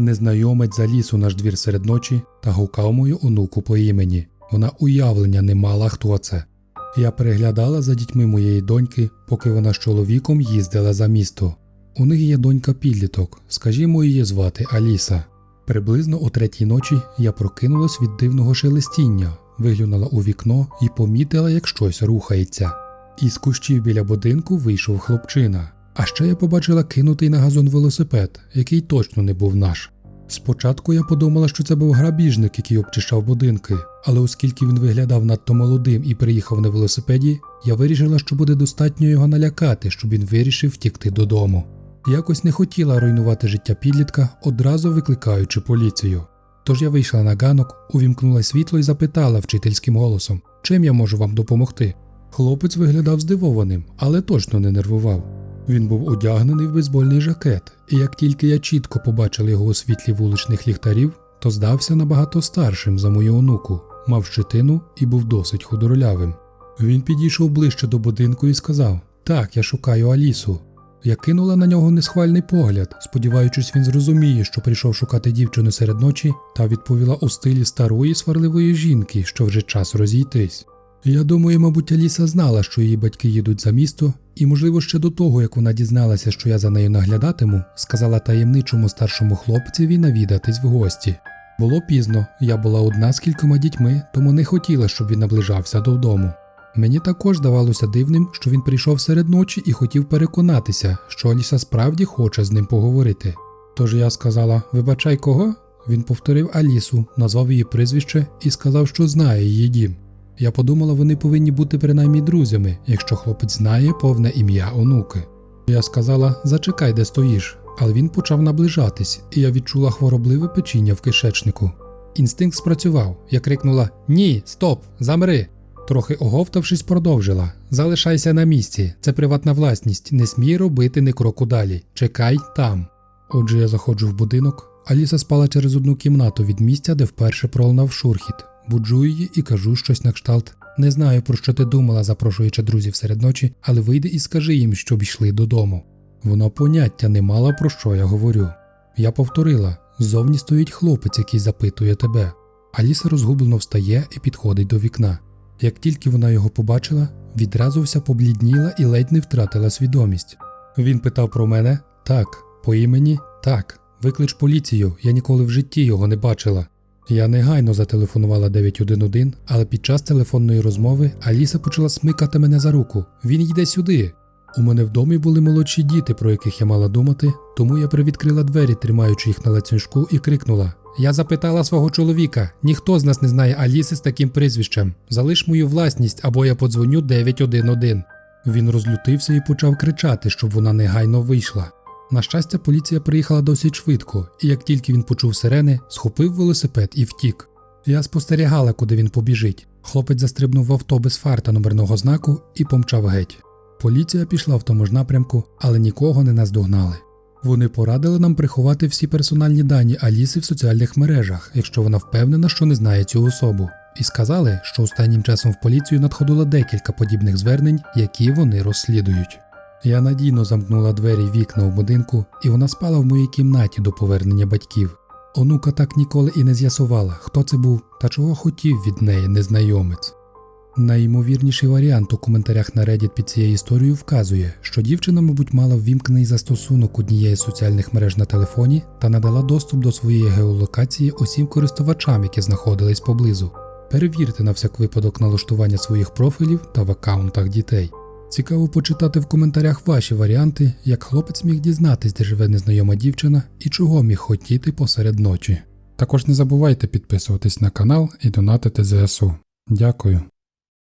Незнайомець заліз у наш двір серед ночі та гукав мою онуку по імені. Вона уявлення не мала, хто це. Я переглядала за дітьми моєї доньки, поки вона з чоловіком їздила за місто. У них є донька підліток, скажімо, її звати Аліса. Приблизно о третій ночі я прокинулась від дивного шелестіння, виглянула у вікно і помітила, як щось рухається. Із кущів біля будинку вийшов хлопчина. А ще я побачила кинутий на газон велосипед, який точно не був наш. Спочатку я подумала, що це був грабіжник, який обчищав будинки, але оскільки він виглядав надто молодим і приїхав на велосипеді, я вирішила, що буде достатньо його налякати, щоб він вирішив втікти додому. Якось не хотіла руйнувати життя підлітка, одразу викликаючи поліцію. Тож я вийшла на ганок, увімкнула світло і запитала вчительським голосом, чим я можу вам допомогти. Хлопець виглядав здивованим, але точно не нервував. Він був одягнений в бейсбольний жакет, і як тільки я чітко побачила його у світлі вуличних ліхтарів, то здався набагато старшим за мою онуку, мав щетину і був досить худорлявим. Він підійшов ближче до будинку і сказав: Так, я шукаю Алісу. Я кинула на нього несхвальний погляд, сподіваючись, він зрозуміє, що прийшов шукати дівчину серед ночі, та відповіла у стилі старої сварливої жінки, що вже час розійтись. Я думаю, мабуть, Аліса знала, що її батьки їдуть за місто, і, можливо, ще до того, як вона дізналася, що я за нею наглядатиму, сказала таємничому старшому хлопцеві навідатись в гості. Було пізно, я була одна з кількома дітьми, тому не хотіла, щоб він наближався додому. Мені також здавалося дивним, що він прийшов серед ночі і хотів переконатися, що Аліса справді хоче з ним поговорити. Тож я сказала: Вибачай кого? Він повторив Алісу, назвав її прізвище і сказав, що знає її дім. Я подумала, вони повинні бути принаймні друзями, якщо хлопець знає повне ім'я онуки. Я сказала: Зачекай, де стоїш, але він почав наближатись, і я відчула хворобливе печіння в кишечнику. Інстинкт спрацював. Я крикнула: Ні, стоп, замри. Трохи оговтавшись, продовжила: Залишайся на місці, це приватна власність, не смій робити ні кроку далі. Чекай там. Отже, я заходжу в будинок. Аліса спала через одну кімнату від місця, де вперше пролунав шурхіт. Буджу її і кажу щось на кшталт. Не знаю, про що ти думала, запрошуючи друзів серед ночі, але вийди і скажи їм, щоб йшли додому. Вона поняття не мала про що я говорю. Я повторила: ззовні стоїть хлопець, який запитує тебе. Аліса розгублено встає і підходить до вікна. Як тільки вона його побачила, відразу вся поблідніла і ледь не втратила свідомість. Він питав про мене так, по імені так. Виклич поліцію, я ніколи в житті його не бачила. Я негайно зателефонувала 911, але під час телефонної розмови Аліса почала смикати мене за руку. Він йде сюди. У мене в домі були молодші діти, про яких я мала думати, тому я привідкрила двері, тримаючи їх на лацюжку, і крикнула: Я запитала свого чоловіка, ніхто з нас не знає Аліси з таким прізвищем. Залиш мою власність або я подзвоню 911. Він розлютився і почав кричати, щоб вона негайно вийшла. На щастя, поліція приїхала досить швидко, і як тільки він почув сирени, схопив велосипед і втік. Я спостерігала, куди він побіжить. Хлопець застрибнув в авто без фар та номерного знаку і помчав геть. Поліція пішла в тому ж напрямку, але нікого не наздогнали. Вони порадили нам приховати всі персональні дані Аліси в соціальних мережах, якщо вона впевнена, що не знає цю особу, і сказали, що останнім часом в поліцію надходило декілька подібних звернень, які вони розслідують. Я надійно замкнула двері й вікна у будинку, і вона спала в моїй кімнаті до повернення батьків. Онука так ніколи і не з'ясувала, хто це був та чого хотів від неї незнайомець. Найімовірніший варіант у коментарях на Reddit під цією історією вказує, що дівчина, мабуть, мала ввімкнений застосунок однієї з соціальних мереж на телефоні та надала доступ до своєї геолокації усім користувачам, які знаходились поблизу. Перевірте на всяк випадок налаштування своїх профілів та в аккаунтах дітей. Цікаво почитати в коментарях ваші варіанти, як хлопець міг дізнатись, де живе незнайома дівчина і чого міг хотіти посеред ночі. Також не забувайте підписуватись на канал і донатити ЗСУ. Дякую.